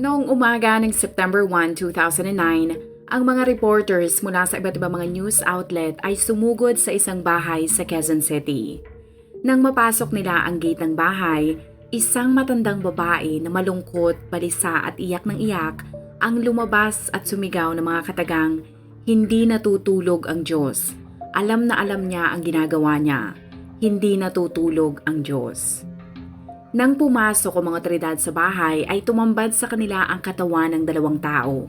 Noong umaga ng September 1, 2009, ang mga reporters mula sa iba't ibang mga news outlet ay sumugod sa isang bahay sa Quezon City. Nang mapasok nila ang gate ng bahay, isang matandang babae na malungkot, balisa at iyak ng iyak ang lumabas at sumigaw ng mga katagang, Hindi natutulog ang Diyos. Alam na alam niya ang ginagawa niya. Hindi natutulog ang Diyos. Nang pumasok ang mga otoridad sa bahay ay tumambad sa kanila ang katawan ng dalawang tao.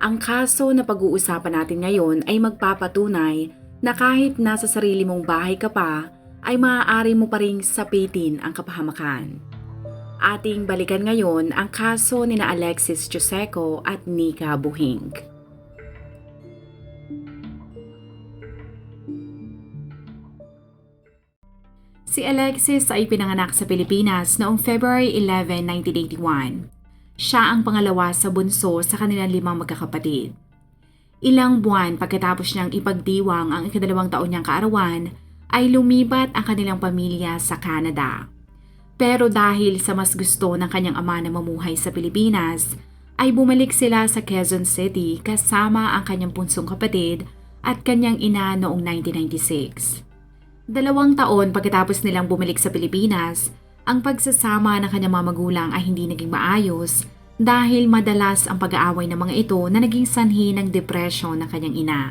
Ang kaso na pag-uusapan natin ngayon ay magpapatunay na kahit nasa sarili mong bahay ka pa, ay maaari mo pa ring sapitin ang kapahamakan. Ating balikan ngayon ang kaso ni na Alexis Joseco at Nika Buhing. Si Alexis ay pinanganak sa Pilipinas noong February 11, 1981. Siya ang pangalawa sa bunso sa kanilang limang magkakapatid. Ilang buwan pagkatapos niyang ipagdiwang ang ikadalawang taon niyang kaarawan, ay lumibat ang kanilang pamilya sa Canada. Pero dahil sa mas gusto ng kanyang ama na mamuhay sa Pilipinas, ay bumalik sila sa Quezon City kasama ang kanyang punsong kapatid at kanyang ina noong 1996. Dalawang taon pagkatapos nilang bumalik sa Pilipinas, ang pagsasama ng kanyang mga magulang ay hindi naging maayos dahil madalas ang pag-aaway ng mga ito na naging sanhi ng depresyon ng kanyang ina.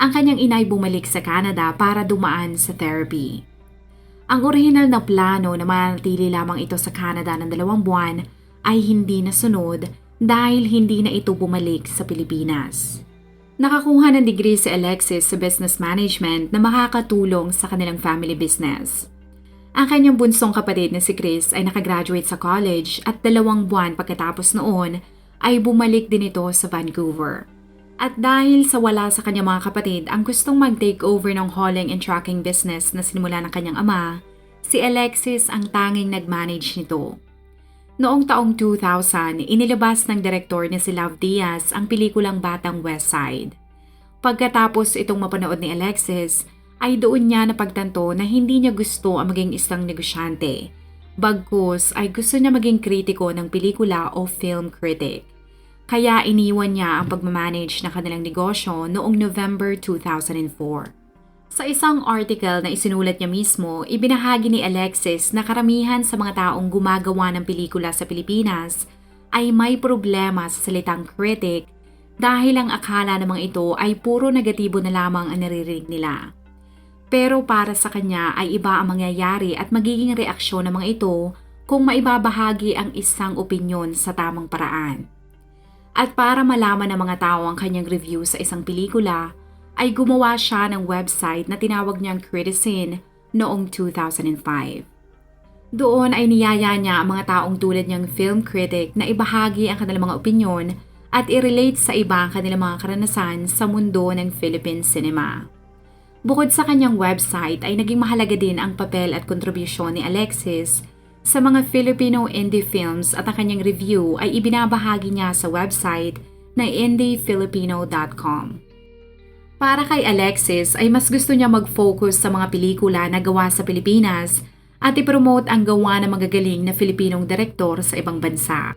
Ang kanyang ina ay bumalik sa Canada para dumaan sa therapy. Ang orihinal na plano na manatili lamang ito sa Canada ng dalawang buwan ay hindi nasunod dahil hindi na ito bumalik sa Pilipinas. Nakakuha ng degree si Alexis sa business management na makakatulong sa kanilang family business. Ang kanyang bunsong kapatid na si Chris ay nakagraduate sa college at dalawang buwan pagkatapos noon ay bumalik din ito sa Vancouver. At dahil sa wala sa kanyang mga kapatid ang gustong mag-take over ng hauling and trucking business na sinimula ng kanyang ama, si Alexis ang tanging nag-manage nito. Noong taong 2000, inilabas ng direktor ni si Love Diaz ang pelikulang Batang West Side. Pagkatapos itong mapanood ni Alexis, ay doon niya napagtanto na hindi niya gusto ang maging isang negosyante. Bagkus ay gusto niya maging kritiko ng pelikula o film critic. Kaya iniwan niya ang pagmamanage ng kanilang negosyo noong November 2004. Sa isang article na isinulat niya mismo, ibinahagi ni Alexis na karamihan sa mga taong gumagawa ng pelikula sa Pilipinas ay may problema sa salitang critic dahil ang akala ng mga ito ay puro negatibo na lamang ang naririnig nila. Pero para sa kanya ay iba ang mangyayari at magiging reaksyon ng mga ito kung maibabahagi ang isang opinyon sa tamang paraan. At para malaman ng mga tao ang kanyang review sa isang pelikula, ay gumawa siya ng website na tinawag niyang Criticin noong 2005. Doon ay niyaya niya ang mga taong tulad niyang film critic na ibahagi ang kanilang mga opinyon at i-relate sa iba ang kanilang mga karanasan sa mundo ng Philippine cinema. Bukod sa kanyang website ay naging mahalaga din ang papel at kontribusyon ni Alexis sa mga Filipino indie films at ang kanyang review ay ibinabahagi niya sa website na indiefilipino.com. Para kay Alexis ay mas gusto niya mag-focus sa mga pelikula na gawa sa Pilipinas at ipromote ang gawa ng magagaling na Filipinong direktor sa ibang bansa.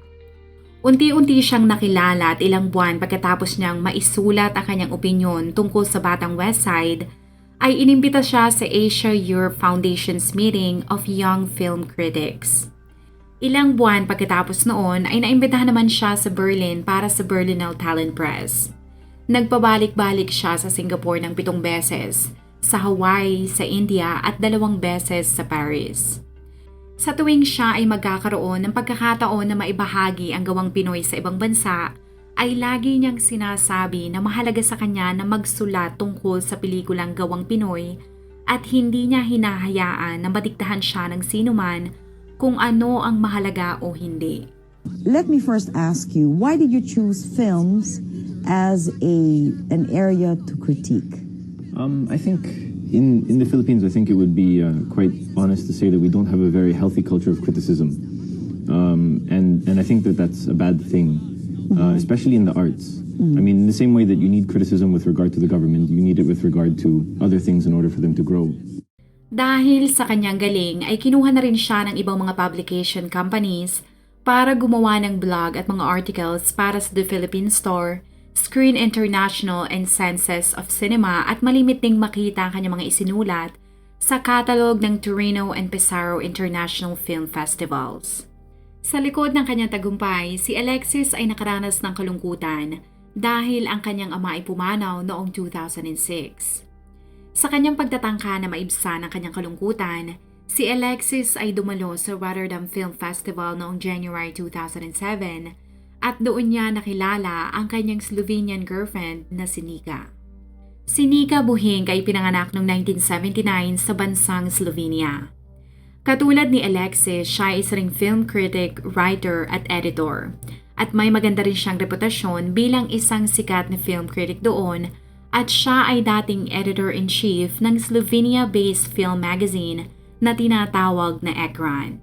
Unti-unti siyang nakilala at ilang buwan pagkatapos niyang maisulat ang kanyang opinyon tungkol sa Batang West Side ay inimbita siya sa Asia Europe Foundation's meeting of Young Film Critics. Ilang buwan pagkatapos noon ay naimbitahan naman siya sa Berlin para sa Berlinale Talent Press. Nagpabalik-balik siya sa Singapore ng pitong beses, sa Hawaii, sa India at dalawang beses sa Paris. Sa tuwing siya ay magkakaroon ng pagkakataon na maibahagi ang gawang Pinoy sa ibang bansa, ay lagi niyang sinasabi na mahalaga sa kanya na magsulat tungkol sa pelikulang gawang Pinoy at hindi niya hinahayaan na madiktahan siya ng sinuman kung ano ang mahalaga o hindi. Let me first ask you, why did you choose films as a an area to critique? Um, I think in, in the Philippines, I think it would be uh, quite honest to say that we don't have a very healthy culture of criticism. Um, and, and I think that that's a bad thing, uh, especially in the arts. I mean, in the same way that you need criticism with regard to the government, you need it with regard to other things in order for them to grow. Dahil sa kanyang galing ay kinuha na rin siya ng ibang mga publication companies para gumawa ng blog at mga articles para sa The Philippine Store, Screen International and Senses of Cinema at malimit ding makita ang kanyang mga isinulat sa catalog ng Torino and Pesaro International Film Festivals. Sa likod ng kanyang tagumpay, si Alexis ay nakaranas ng kalungkutan dahil ang kanyang ama ay pumanaw noong 2006. Sa kanyang pagtatangka na maibsan ang kanyang kalungkutan, si Alexis ay dumalo sa Rotterdam Film Festival noong January 2007 at doon niya nakilala ang kanyang Slovenian girlfriend na si Nika. Si Nika Buhing ay pinanganak noong 1979 sa bansang Slovenia. Katulad ni Alexis, siya ay isa ring film critic, writer at editor. At may maganda rin siyang reputasyon bilang isang sikat na film critic doon at siya ay dating editor-in-chief ng Slovenia-based film magazine na tinatawag na Ekran.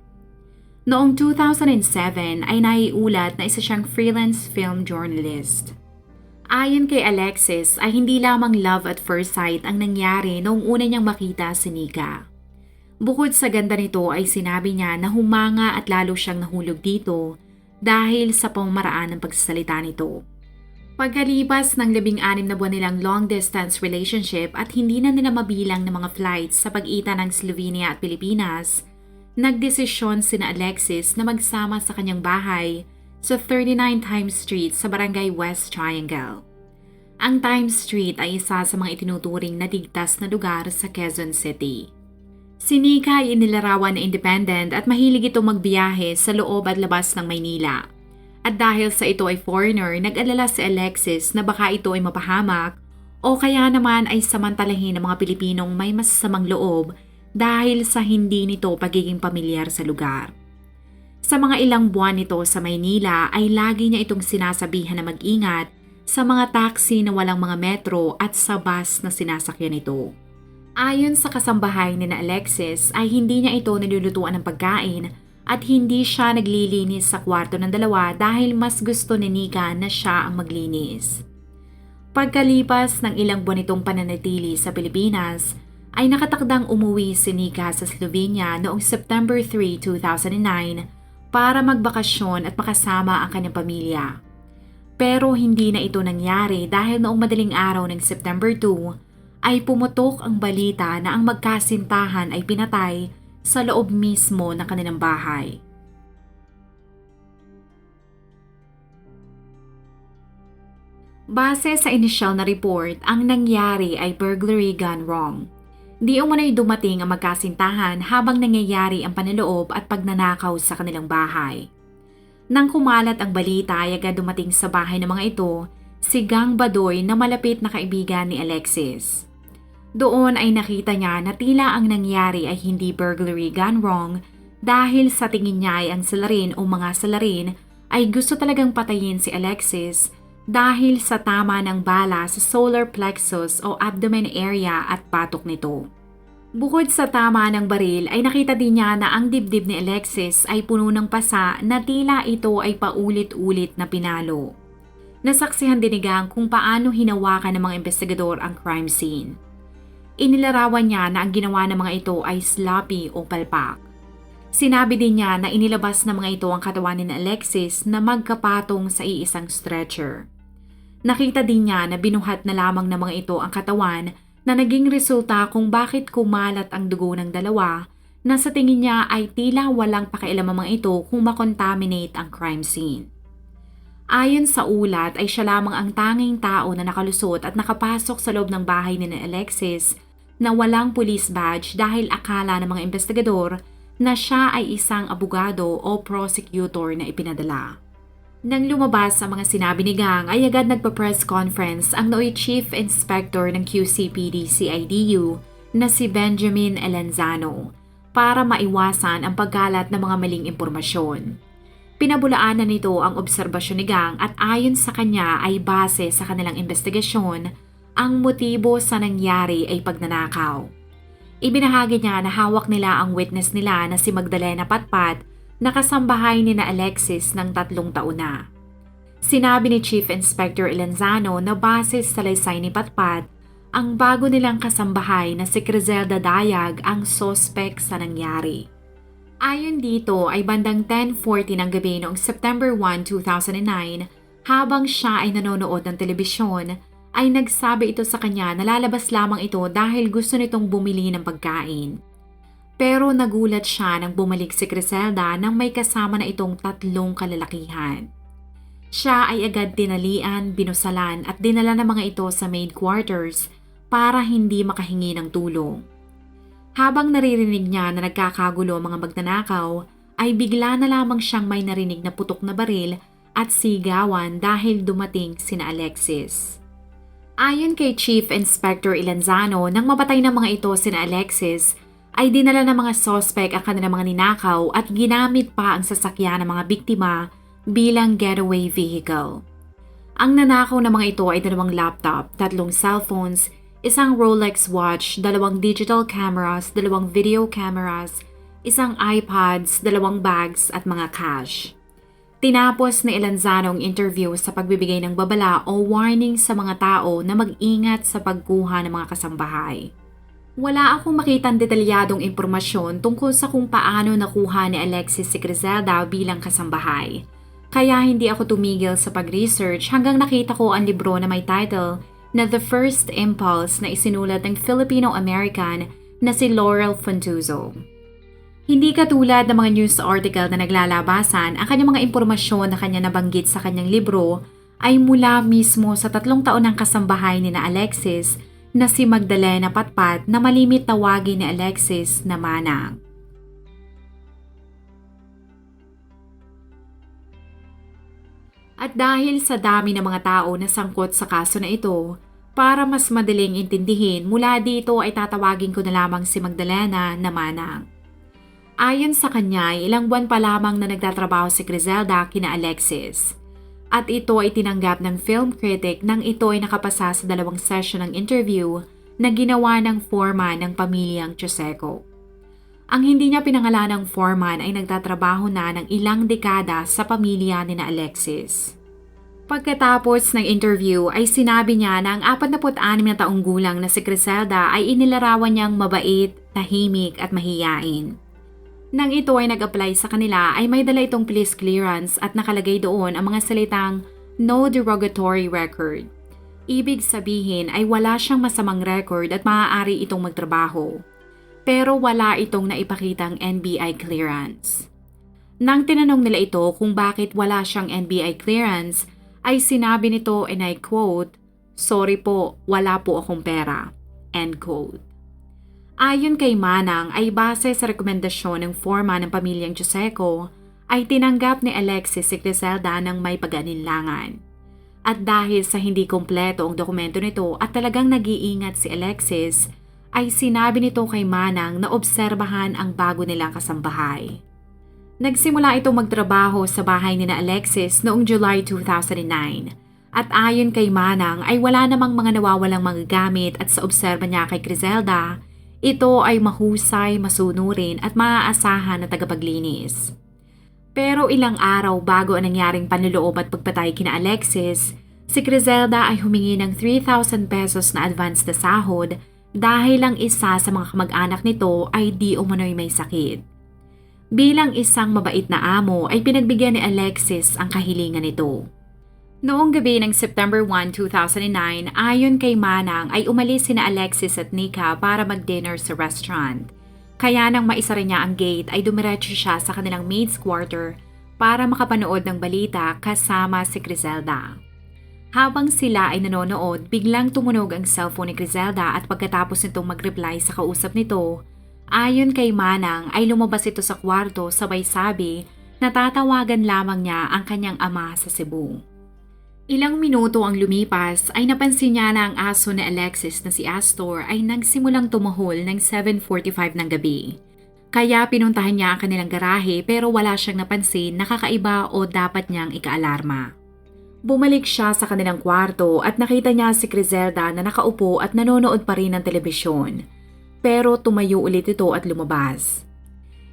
Noong 2007 ay naiulat na isa siyang freelance film journalist. Ayon kay Alexis ay hindi lamang love at first sight ang nangyari noong una niyang makita si Nika. Bukod sa ganda nito ay sinabi niya na humanga at lalo siyang nahulog dito dahil sa pamamaraan ng pagsasalita nito. Pagkalipas ng labing-anim na buwan nilang long-distance relationship at hindi na nila mabilang ng mga flights sa pagitan ng Slovenia at Pilipinas, nagdesisyon sina Alexis na magsama sa kanyang bahay sa 39 Times Street sa Barangay West Triangle. Ang Times Street ay isa sa mga itinuturing na ligtas na lugar sa Quezon City. Si Nika ay inilarawan na independent at mahilig itong magbiyahe sa loob at labas ng Maynila. At dahil sa ito ay foreigner, nag-alala si Alexis na baka ito ay mapahamak o kaya naman ay samantalahin ng mga Pilipinong may masasamang loob dahil sa hindi nito pagiging pamilyar sa lugar. Sa mga ilang buwan nito sa Maynila ay lagi niya itong sinasabihan na mag-ingat sa mga taxi na walang mga metro at sa bus na sinasakyan nito. Ayon sa kasambahay ni na Alexis ay hindi niya ito nilulutuan ng pagkain at hindi siya naglilinis sa kwarto ng dalawa dahil mas gusto ni Nika na siya ang maglinis. Pagkalipas ng ilang buwan itong pananatili sa Pilipinas, ay nakatakdang umuwi si Nika sa Slovenia noong September 3, 2009 para magbakasyon at makasama ang kanyang pamilya. Pero hindi na ito nangyari dahil noong madaling araw ng September 2 ay pumutok ang balita na ang magkasintahan ay pinatay sa loob mismo ng kanilang bahay. Base sa inisyal na report, ang nangyari ay burglary gone wrong. Di umunay dumating ang magkasintahan habang nangyayari ang panloob at pagnanakaw sa kanilang bahay. Nang kumalat ang balita ay agad dumating sa bahay ng mga ito, si Gang Badoy na malapit na kaibigan ni Alexis. Doon ay nakita niya na tila ang nangyari ay hindi burglary gone wrong dahil sa tingin niya ay ang salarin o mga salarin ay gusto talagang patayin si Alexis dahil sa tama ng bala sa solar plexus o abdomen area at patok nito. Bukod sa tama ng baril ay nakita din niya na ang dibdib ni Alexis ay puno ng pasa na tila ito ay paulit-ulit na pinalo. Nasaksihan din ni Gang kung paano hinawakan ng mga investigador ang crime scene. Inilarawan niya na ang ginawa ng mga ito ay sloppy o palpak. Sinabi din niya na inilabas ng mga ito ang katawan ni Alexis na magkapatong sa iisang stretcher. Nakita din niya na binuhat na lamang ng mga ito ang katawan na naging resulta kung bakit kumalat ang dugo ng dalawa na sa tingin niya ay tila walang pakialam ang mga ito kung makontaminate ang crime scene. Ayon sa ulat ay siya lamang ang tanging tao na nakalusot at nakapasok sa loob ng bahay ni Alexis na walang police badge dahil akala ng mga investigador na siya ay isang abogado o prosecutor na ipinadala. Nang lumabas ang mga sinabi ni Gang ay agad nagpa-press conference ang nooy Chief Inspector ng QCPD CIDU na si Benjamin Elenzano para maiwasan ang pagkalat ng mga maling impormasyon. Pinabulaanan nito ang obserbasyon ni Gang at ayon sa kanya ay base sa kanilang investigasyon, ang motibo sa nangyari ay pagnanakaw. Ibinahagi niya na hawak nila ang witness nila na si Magdalena Patpat na kasambahay ni na Alexis ng tatlong taon na. Sinabi ni Chief Inspector Elenzano na base sa laysay ni Patpat, ang bago nilang kasambahay na si Crizelda Dayag ang sospek sa nangyari. Ayon dito ay bandang 10.40 ng gabi noong September 1, 2009, habang siya ay nanonood ng telebisyon, ay nagsabi ito sa kanya na lalabas lamang ito dahil gusto nitong bumili ng pagkain. Pero nagulat siya nang bumalik si Criselda nang may kasama na itong tatlong kalalakihan. Siya ay agad dinalian, binusalan at dinala ng mga ito sa maid quarters para hindi makahingi ng tulong. Habang naririnig niya na nagkakagulo ang mga magnanakaw, ay bigla na lamang siyang may narinig na putok na baril at sigawan dahil dumating sina Alexis. Ayon kay Chief Inspector Ilanzano, nang mapatay ng mga ito sina Alexis, ay dinala ng mga sospek ang kanilang mga ninakaw at ginamit pa ang sasakyan ng mga biktima bilang getaway vehicle. Ang nanakaw ng mga ito ay dalawang laptop, tatlong cellphones, isang Rolex watch, dalawang digital cameras, dalawang video cameras, isang iPads, dalawang bags at mga cash. Tinapos ni Elanzano ang interview sa pagbibigay ng babala o warning sa mga tao na mag-ingat sa pagkuha ng mga kasambahay. Wala akong makitang detalyadong impormasyon tungkol sa kung paano nakuha ni Alexis si Griselda bilang kasambahay. Kaya hindi ako tumigil sa pag-research hanggang nakita ko ang libro na may title na The First Impulse na isinulat ng Filipino-American na si Laurel Fontuzo. Hindi katulad ng mga news article na naglalabasan, ang kanyang mga impormasyon na kanya nabanggit sa kanyang libro ay mula mismo sa tatlong taon ng kasambahay ni na Alexis na si Magdalena Patpat na malimit tawagin ni Alexis na Manang. At dahil sa dami ng mga tao na sangkot sa kaso na ito, para mas madaling intindihin, mula dito ay tatawagin ko na lamang si Magdalena na Manang. Ayon sa kanya, ilang buwan pa lamang na nagtatrabaho si Griselda kina Alexis. At ito ay tinanggap ng film critic nang ito ay nakapasa sa dalawang session ng interview na ginawa ng foreman ng pamilyang Choseco. Ang hindi niya pinangalanang foreman ay nagtatrabaho na ng ilang dekada sa pamilya ni na Alexis. Pagkatapos ng interview ay sinabi niya na ang 46 na taong gulang na si Griselda ay inilarawan niyang mabait, tahimik at mahiyain. Nang ito ay nag-apply sa kanila ay may dala itong police clearance at nakalagay doon ang mga salitang no derogatory record. Ibig sabihin ay wala siyang masamang record at maaari itong magtrabaho. Pero wala itong naipakitang NBI clearance. Nang tinanong nila ito kung bakit wala siyang NBI clearance, ay sinabi nito and I quote, Sorry po, wala po akong pera. End quote. Ayon kay Manang ay base sa rekomendasyon ng forma ng pamilyang Joseco ay tinanggap ni Alexis si Griselda ng may pag-aninlangan. At dahil sa hindi kompleto ang dokumento nito at talagang nag-iingat si Alexis, ay sinabi nito kay Manang na obserbahan ang bago nilang kasambahay. Nagsimula itong magtrabaho sa bahay ni na Alexis noong July 2009 at ayon kay Manang ay wala namang mga nawawalang mga gamit at sa obserba niya kay Griselda, ito ay mahusay, masunurin at maaasahan na tagapaglinis. Pero ilang araw bago ang nangyaring panluloob at pagpatay kina Alexis, si Griselda ay humingi ng 3,000 pesos na advance na sahod dahil lang isa sa mga kamag-anak nito ay di umano'y may sakit. Bilang isang mabait na amo ay pinagbigyan ni Alexis ang kahilingan nito. Noong gabi ng September 1, 2009, ayon kay Manang ay umalis sina Alexis at Nika para mag-dinner sa restaurant. Kaya nang maisara niya ang gate ay dumiretso siya sa kanilang maid's quarter para makapanood ng balita kasama si Griselda. Habang sila ay nanonood, biglang tumunog ang cellphone ni Griselda at pagkatapos nitong mag-reply sa kausap nito, ayon kay Manang ay lumabas ito sa kwarto sabay sabi na tatawagan lamang niya ang kanyang ama sa Cebu. Ilang minuto ang lumipas ay napansin niya na ang aso ni Alexis na si Astor ay nagsimulang tumuhol ng 7.45 ng gabi. Kaya pinuntahan niya ang kanilang garahe pero wala siyang napansin na kakaiba o dapat niyang ikaalarma. Bumalik siya sa kanilang kwarto at nakita niya si Criselda na nakaupo at nanonood pa rin ng telebisyon. Pero tumayo ulit ito at lumabas.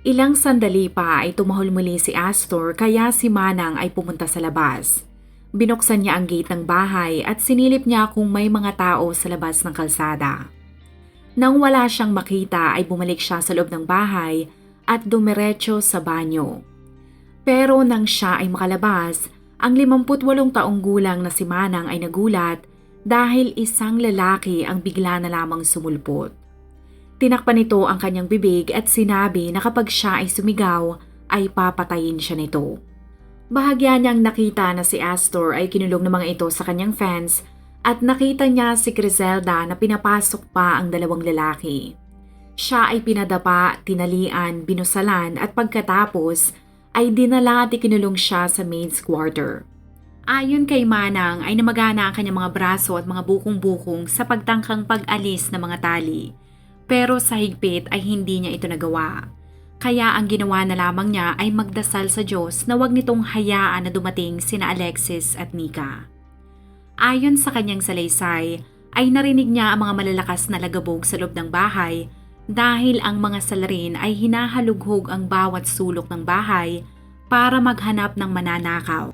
Ilang sandali pa ay tumahol muli si Astor kaya si Manang ay pumunta sa labas. Binuksan niya ang gate ng bahay at sinilip niya kung may mga tao sa labas ng kalsada. Nang wala siyang makita ay bumalik siya sa loob ng bahay at dumiretso sa banyo. Pero nang siya ay makalabas, ang 58 taong gulang na si Manang ay nagulat dahil isang lalaki ang bigla na lamang sumulpot. Tinakpan nito ang kanyang bibig at sinabi na kapag siya ay sumigaw, ay papatayin siya nito. Bahagya niyang nakita na si Astor ay kinulong ng mga ito sa kanyang fans at nakita niya si Griselda na pinapasok pa ang dalawang lalaki. Siya ay pinadapa, tinalian, binusalan at pagkatapos ay dinala at ikinulong siya sa maid's quarter. Ayon kay Manang ay namagana ang kanyang mga braso at mga bukong-bukong sa pagtangkang pag-alis ng mga tali. Pero sa higpit ay hindi niya ito nagawa. Kaya ang ginawa na lamang niya ay magdasal sa Diyos na wag nitong hayaan na dumating sina Alexis at Nika. Ayon sa kanyang salaysay, ay narinig niya ang mga malalakas na lagabog sa loob ng bahay dahil ang mga salarin ay hinahalughog ang bawat sulok ng bahay para maghanap ng mananakaw.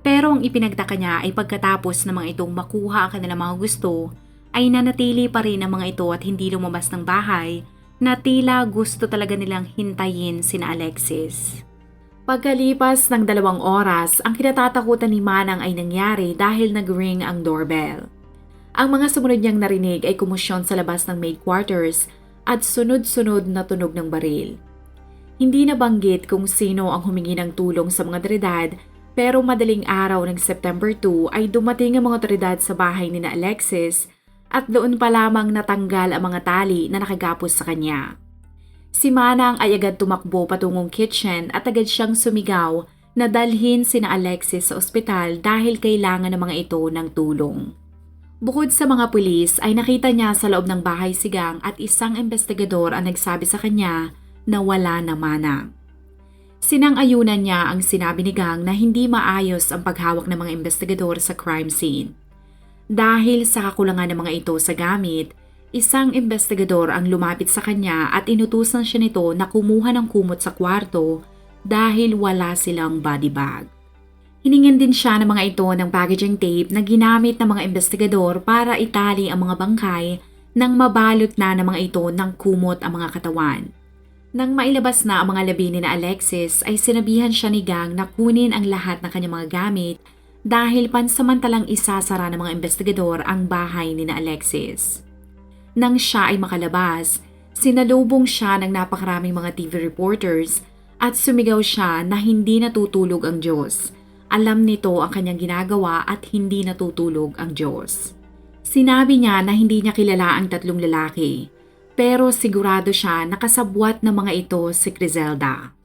Pero ang ipinagtaka niya ay pagkatapos ng mga itong makuha ang kanilang mga gusto, ay nanatili pa rin ang mga ito at hindi lumabas ng bahay na tila gusto talaga nilang hintayin sina Alexis. Pagkalipas ng dalawang oras, ang kinatatakutan ni Manang ay nangyari dahil nag-ring ang doorbell. Ang mga sumunod niyang narinig ay kumusyon sa labas ng maid quarters at sunod-sunod na tunog ng baril. Hindi nabanggit kung sino ang humingi ng tulong sa mga otoridad pero madaling araw ng September 2 ay dumating ang mga otoridad sa bahay ni na Alexis at doon pa lamang natanggal ang mga tali na nakagapos sa kanya. Si Manang ay agad tumakbo patungong kitchen at agad siyang sumigaw na dalhin sina Alexis sa ospital dahil kailangan ng mga ito ng tulong. Bukod sa mga pulis ay nakita niya sa loob ng bahay si Gang at isang investigador ang nagsabi sa kanya na wala na Manang. Sinang-ayunan niya ang sinabi ni Gang na hindi maayos ang paghawak ng mga investigador sa crime scene. Dahil sa kakulangan ng mga ito sa gamit, Isang investigador ang lumapit sa kanya at inutusan siya nito na kumuha ng kumot sa kwarto dahil wala silang body bag. Hiningin din siya ng mga ito ng packaging tape na ginamit ng mga investigador para itali ang mga bangkay nang mabalot na ng mga ito ng kumot ang mga katawan. Nang mailabas na ang mga labi ni na Alexis ay sinabihan siya ni Gang na kunin ang lahat ng kanyang mga gamit dahil pansamantalang isasara ng mga investigador ang bahay ni na Alexis. Nang siya ay makalabas, sinalubong siya ng napakaraming mga TV reporters at sumigaw siya na hindi natutulog ang Diyos. Alam nito ang kanyang ginagawa at hindi natutulog ang Diyos. Sinabi niya na hindi niya kilala ang tatlong lalaki, pero sigurado siya nakasabwat ng mga ito si Griselda.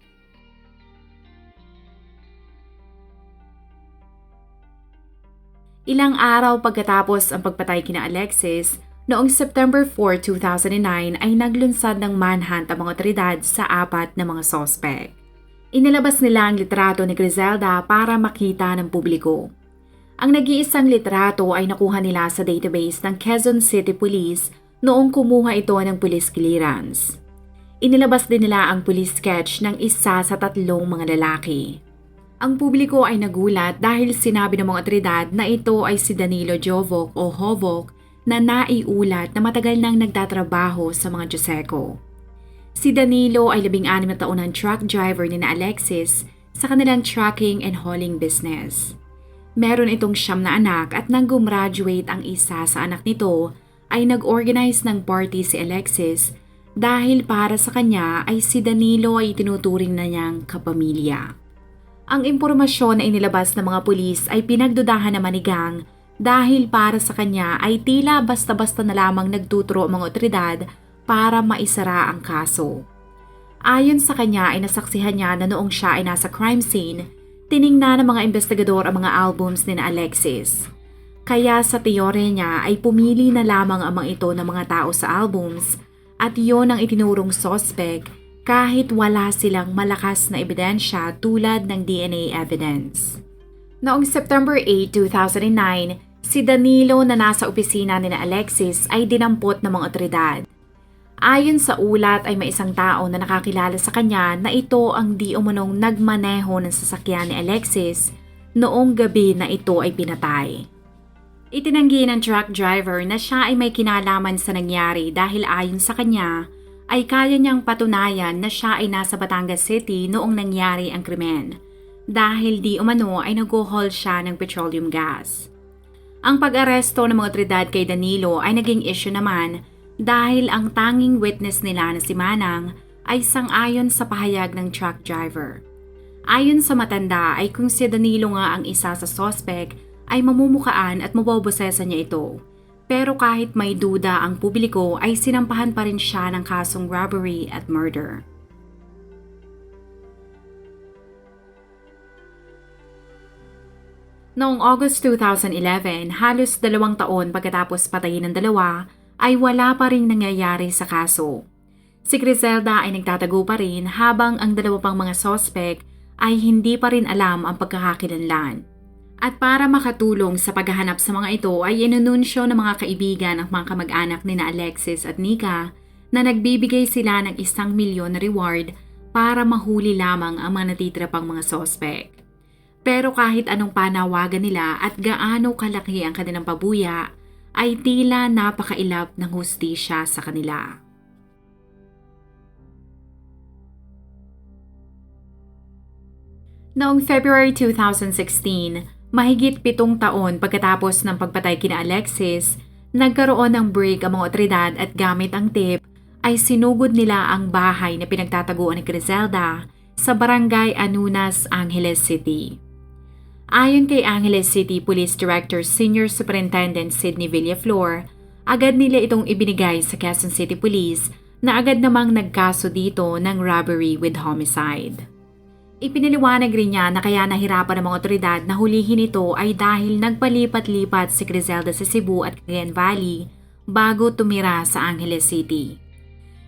Ilang araw pagkatapos ang pagpatay kina Alexis, Noong September 4, 2009 ay naglunsad ng manhunt ang mga otoridad sa apat na mga sospek. Inilabas nila ang litrato ni Griselda para makita ng publiko. Ang nag-iisang litrato ay nakuha nila sa database ng Quezon City Police noong kumuha ito ng police clearance. Inilabas din nila ang police sketch ng isa sa tatlong mga lalaki. Ang publiko ay nagulat dahil sinabi ng mga otoridad na ito ay si Danilo Jovok o Hovok na naiulat na matagal nang nagtatrabaho sa mga Joseco. Si Danilo ay labing anim na taon ng truck driver ni na Alexis sa kanilang trucking and hauling business. Meron itong siyam na anak at nang gumraduate ang isa sa anak nito ay nag-organize ng party si Alexis dahil para sa kanya ay si Danilo ay tinuturing na niyang kapamilya. Ang impormasyon na inilabas ng mga pulis ay pinagdudahan naman ni Gang dahil para sa kanya ay tila basta-basta na lamang nagtuturo ang mga otoridad para maisara ang kaso. Ayon sa kanya ay nasaksihan niya na noong siya ay nasa crime scene, tiningnan ng mga investigador ang mga albums ni Alexis. Kaya sa teorya niya ay pumili na lamang ang mga ito ng mga tao sa albums at iyon ang itinurong suspect kahit wala silang malakas na ebidensya tulad ng DNA evidence. Noong September 8, 2009, si Danilo na nasa opisina ni na Alexis ay dinampot ng mga otoridad. Ayon sa ulat ay may isang tao na nakakilala sa kanya na ito ang di umunong nagmaneho ng sasakyan ni Alexis noong gabi na ito ay pinatay. Itinanggi ng truck driver na siya ay may kinalaman sa nangyari dahil ayon sa kanya ay kaya niyang patunayan na siya ay nasa Batangas City noong nangyari ang krimen dahil di umano ay nag-haul siya ng petroleum gas. Ang pag-aresto ng mga otoridad kay Danilo ay naging issue naman dahil ang tanging witness nila na si Manang ay sang-ayon sa pahayag ng truck driver. Ayon sa matanda ay kung si Danilo nga ang isa sa suspect ay mamumukaan at mabobosesan niya ito. Pero kahit may duda ang publiko ay sinampahan pa rin siya ng kasong robbery at murder. Noong August 2011, halos dalawang taon pagkatapos patayin ng dalawa, ay wala pa rin nangyayari sa kaso. Si Griselda ay nagtatago pa rin habang ang dalawa pang mga sospek ay hindi pa rin alam ang pagkakakilanlan. At para makatulong sa paghahanap sa mga ito ay inununsyo ng mga kaibigan at mga kamag-anak ni na Alexis at Nika na nagbibigay sila ng isang milyon na reward para mahuli lamang ang mga natitira pang mga sospek. Pero kahit anong panawagan nila at gaano kalaki ang kanilang pabuya, ay tila napakailap ng hustisya sa kanila. Noong February 2016, mahigit pitong taon pagkatapos ng pagpatay kina Alexis, nagkaroon ng break ang mga otoridad at gamit ang tip ay sinugod nila ang bahay na pinagtataguan ni Griselda sa barangay Anunas, Angeles City. Ayon kay Angeles City Police Director Senior Superintendent Sidney Villaflor, agad nila itong ibinigay sa Quezon City Police na agad namang nagkaso dito ng robbery with homicide. Ipinaliwanag rin niya na kaya nahirapan ng mga otoridad na hulihin ito ay dahil nagpalipat-lipat si Griselda sa Cebu at Cagayan Valley bago tumira sa Angeles City.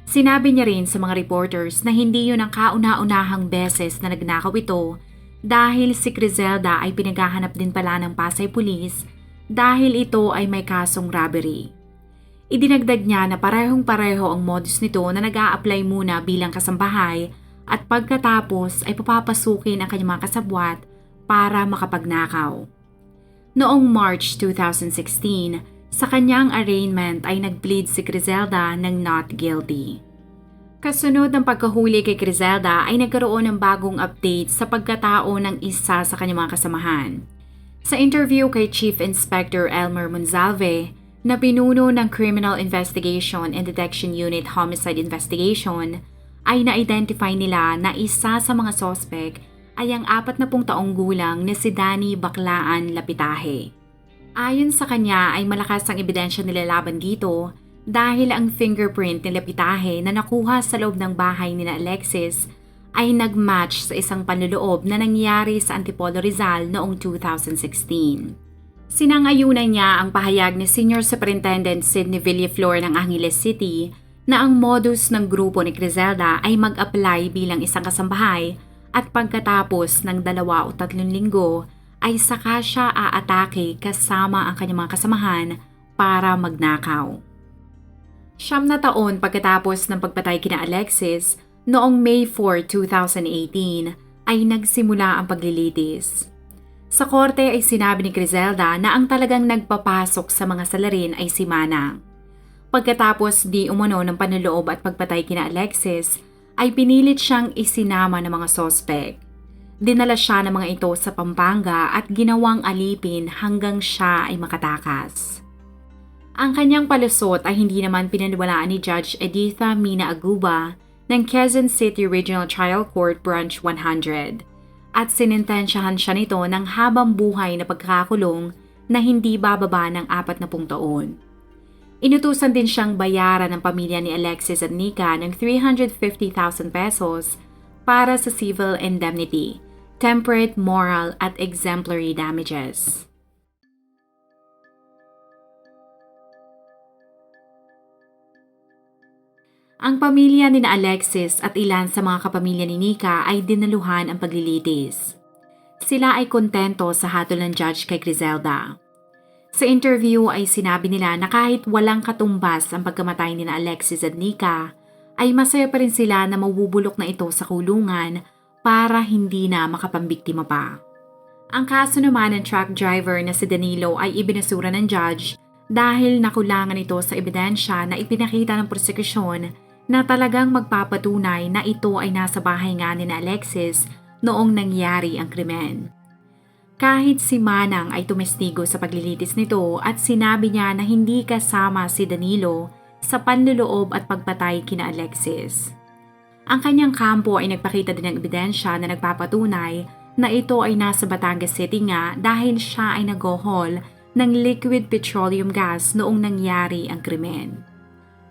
Sinabi niya rin sa mga reporters na hindi yun ang kauna-unahang beses na nagnakaw ito dahil si Griselda ay pinaghahanap din pala ng Pasay Police dahil ito ay may kasong robbery. Idinagdag niya na parehong-pareho ang modus nito na nag apply muna bilang kasambahay at pagkatapos ay papapasukin ang kanyang mga kasabwat para makapagnakaw. Noong March 2016, sa kanyang arraignment ay nag-plead si Griselda ng not guilty. Kasunod ng pagkahuli kay Griselda ay nagkaroon ng bagong update sa pagkatao ng isa sa kanyang mga kasamahan. Sa interview kay Chief Inspector Elmer Monsalve, na pinuno ng Criminal Investigation and Detection Unit Homicide Investigation, ay na-identify nila na isa sa mga sospek ay ang apat na pung taong gulang na si Danny Baklaan Lapitahe. Ayon sa kanya ay malakas ang ebidensya nila laban dito dahil ang fingerprint ni Lapitahe na nakuha sa loob ng bahay ni Alexis ay nag-match sa isang panloloob na nangyari sa Antipolo Rizal noong 2016. Sinangayunan niya ang pahayag ni Senior Superintendent Sidney Villaflor ng Angeles City na ang modus ng grupo ni Griselda ay mag-apply bilang isang kasambahay at pagkatapos ng dalawa o tatlong linggo ay saka siya aatake kasama ang kanyang mga kasamahan para magnakaw. Siyam na taon pagkatapos ng pagpatay kina Alexis, noong May 4, 2018, ay nagsimula ang paglilitis. Sa korte ay sinabi ni Griselda na ang talagang nagpapasok sa mga salarin ay si Manang. Pagkatapos di umano ng panloloob at pagpatay kina Alexis, ay pinilit siyang isinama ng mga sospek. Dinala siya ng mga ito sa Pampanga at ginawang alipin hanggang siya ay makatakas. Ang kanyang palusot ay hindi naman pinaniwalaan ni Judge Editha Mina Aguba ng Quezon City Regional Trial Court Branch 100 at sinintensyahan siya nito ng habang buhay na pagkakulong na hindi bababa ng apat na pung taon. Inutusan din siyang bayaran ng pamilya ni Alexis at Nika ng 350,000 pesos para sa civil indemnity, temperate, moral at exemplary damages. Ang pamilya ni na Alexis at ilan sa mga kapamilya ni Nika ay dinaluhan ang paglilitis. Sila ay kontento sa hatol ng judge kay Griselda. Sa interview ay sinabi nila na kahit walang katumbas ang pagkamatay ni Alexis at Nika, ay masaya pa rin sila na mabubulok na ito sa kulungan para hindi na makapambiktima pa. Ang kaso naman ng truck driver na si Danilo ay ibinasura ng judge dahil nakulangan ito sa ebidensya na ipinakita ng prosekusyon na talagang magpapatunay na ito ay nasa bahay nga ni Alexis noong nangyari ang krimen. Kahit si Manang ay tumestigo sa paglilitis nito at sinabi niya na hindi kasama si Danilo sa panluloob at pagpatay kina Alexis. Ang kanyang kampo ay nagpakita din ng ebidensya na nagpapatunay na ito ay nasa Batangas City nga dahil siya ay nag-haul ng liquid petroleum gas noong nangyari ang krimen.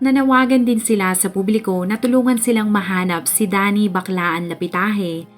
Nanawagan din sila sa publiko na tulungan silang mahanap si Danny Baklaan Lapitahe